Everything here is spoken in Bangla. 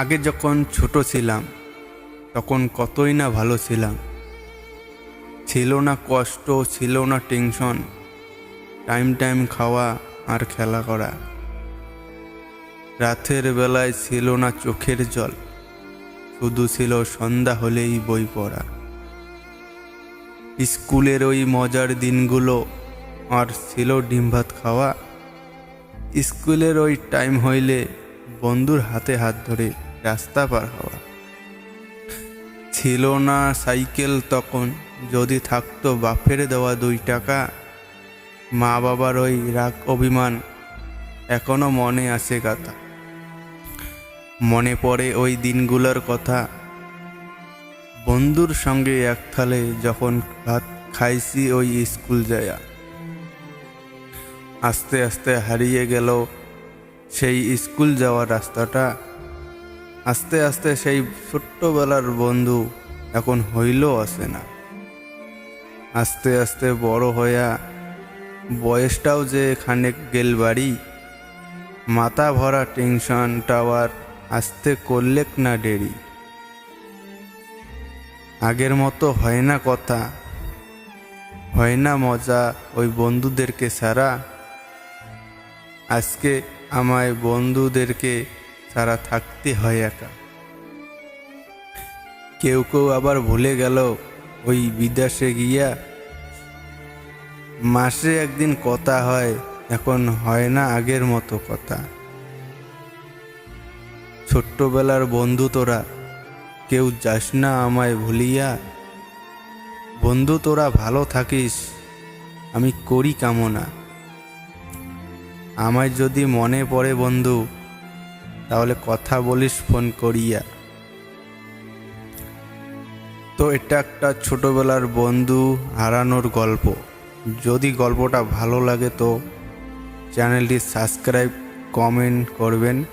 আগে যখন ছোট ছিলাম, তখন কতই না ভালো ছিলাম। ছিল না কষ্ট, ছিল না টেনশন, টাইম টাইম খাওয়া আর খেলা করা। রাতের বেলায় ছিল না চোখের জল, শুধু ছিল সন্ধ্যা হলেই বই পড়া। স্কুলের ওই মজার দিনগুলো আর ছিল ডিম ভাত খাওয়া। স্কুলের ওই টাইম হইলে বন্ধুর হাতে হাত ধরে রাস্তা পার হওয়া। ছিল না সাইকেল তখন, যদি থাকতো বাপের দেওয়া দুই টাকা। মা বাবার ওই রাগ অভিমান এখনও মনে আছে কথা মনে পড়ে ওই দিনগুলোর কথা। বন্ধুর সঙ্গে এক থালে যখন ভাত খাইছি ওই স্কুল যায়া। আস্তে আস্তে হারিয়ে গেল সেই স্কুল যাওয়ার রাস্তাটা। আস্তে আস্তে সেই ছোট্টবেলার বন্ধু এখন হইলেও আসে না। আস্তে আস্তে বড় হইয়া বয়সটাও যে খানেক গেল বাড়ি, মাথা ভরা টেনশন টাওয়ার আসতে করলেক না দেরি। আগের মতো হয় না কথা, হয় না মজা ওই বন্ধুদেরকে সারা আজকে আমায় বন্ধুদেরকে সারা থাকতে হয় একা। কেউ কেউ আবার ভুলে গেল ওই বিদেশে গিয়া, মাসে একদিন কথা হয়, এখন হয় না আগের মতো কথা। ছোট্টবেলার বন্ধু তোরা, কেউ যাস না আমায় ভুলিয়া। বন্ধু তোরা, ভালো থাকিস, আমি করি কামনা। আমায় যদি মনে পড়ে বন্ধু তাহলে কথা বলিস, ফোন করিয়া। তো এটা একটা ছোটবেলার বন্ধু হারানোর গল্প। যদি গল্পটা ভালো লাগে তো চ্যানেলটি সাবস্ক্রাইব, কমেন্ট করবেন।